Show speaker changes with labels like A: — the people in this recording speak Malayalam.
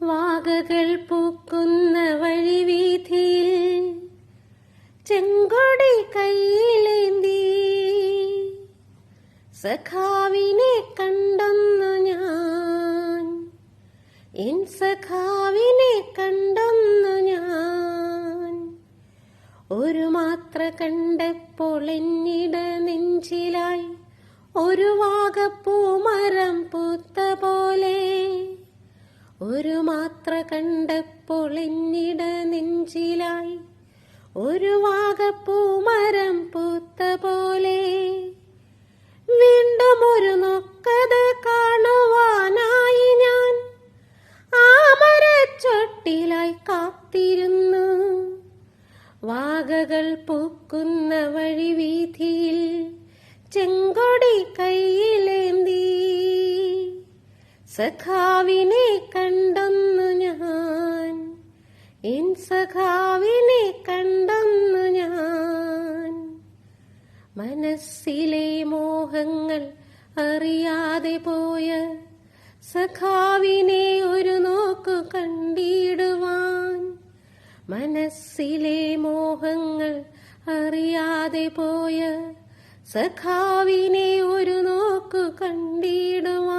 A: വാകകൾ പൂക്കുന്ന വഴിവീഥിയിൽ ചെങ്കൊടി കയ്യിലേന്തി. സഖാവിനെ കണ്ടെന്നു ഞാൻ എൻ സഖാവിനെ കണ്ടെന്നു ഞാൻ ഒരു മാത്ര കണ്ടപ്പോൾ എന്നിട നെഞ്ചിലായി ഒരു വാഗപ്പൂമരം പൂത്ത മാത്ര കണ്ടപ്പോൾ എന്നിട നെഞ്ചിലായി ഒരു വാഗപ്പൂമരം പൂത്ത പോലെ. വീണ്ടും ഒരു നൊക്കത് കാണുവാനായി ഞാൻ ആ മരച്ചൊട്ടിലായി കാത്തിരുന്നു. വാഗകൾ പൂക്കുന്ന വഴി വീതിയിൽ ചെങ്കൊടി കയ്യിലേന്തി സഖാവിനെ കണ്ടെന്നു ഞാൻ. എൻ സഖാവിനെ കണ്ടെന്നു ഞാൻ. മനസ്സിലെ മോഹങ്ങൾ അറിയാതെ പോയ സഖാവിനെ ഒരു നോക്കു കണ്ടിടുവാൻ. മനസ്സിലെ മോഹങ്ങൾ അറിയാതെ പോയ സഖാവിനെ ഒരു നോക്കു കണ്ടിടുവാൻ.